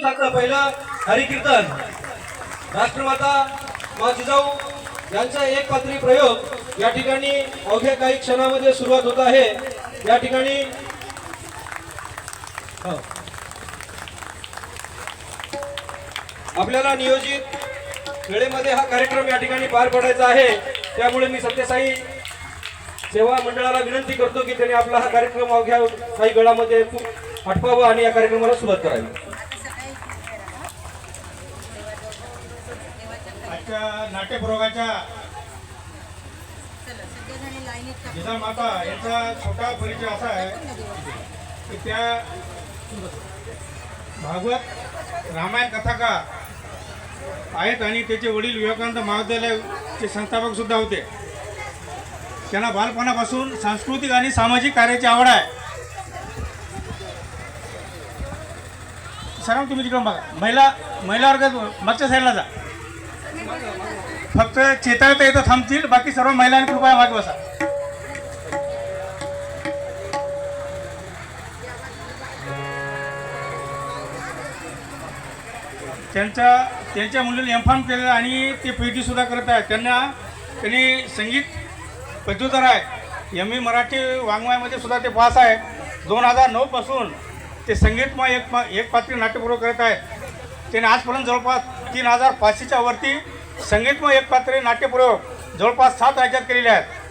पहिलं हरिकीर्तन. राष्ट्रमाता मा जिजाऊ यांचा एक पात्री प्रयोग या ठिकाणी अवघ्या काही क्षणामध्ये सुरुवात होत आहे. या ठिकाणी हो. आपल्याला नियोजित वेळेमध्ये हा कार्यक्रम या ठिकाणी पार पडायचा आहे. त्यामुळे मी सत्यसाई सेवा मंडळाला विनंती करतो की त्यांनी आपला हा कार्यक्रम अवघ्या काही वेळामध्ये आटपावा आणि या कार्यक्रमाला सुरुवात करावी. आजच्या नाट्यप्रयोगाच्या जिजामाता यांचा छोटा परिचय असा आहे की त्या भागवत रामायण कथाकार आहेत आणि त्याचे वडील विवेकानंद महाविद्यालयाचे संस्थापक सुद्धा होते. त्यांना बालपणापासून सांस्कृतिक आणि सामाजिक कार्याची आवड आहे. सर तुम्ही तिकडून बघा. महिला महिला वर्ग मागच्या साईडला जा. फक्त चेताळता येतं थांबतील. बाकी सर्व महिलांनी कृपया मागे बसा. त्यांच्या त्यांच्या मुलीने एम फार्म केलेलं आणि ते पी टी सुद्धा करत आहेत. त्यांना त्यांनी संगीत पदवीधर आहे. एम ए मराठी वाङ्मयामध्ये सुद्धा ते पास आहे दोन हजार नऊपासून ते संगीतमय एक पा एक पात्री नाट्यपूर्व करत आहेत. त्यांनी आजपर्यंत जवळपास तीन हजार पाचशेच्या वरती संगीतमय एक पात्री नाट्यप्रयोग जवळपास सात राज्यात केलेले आहेत.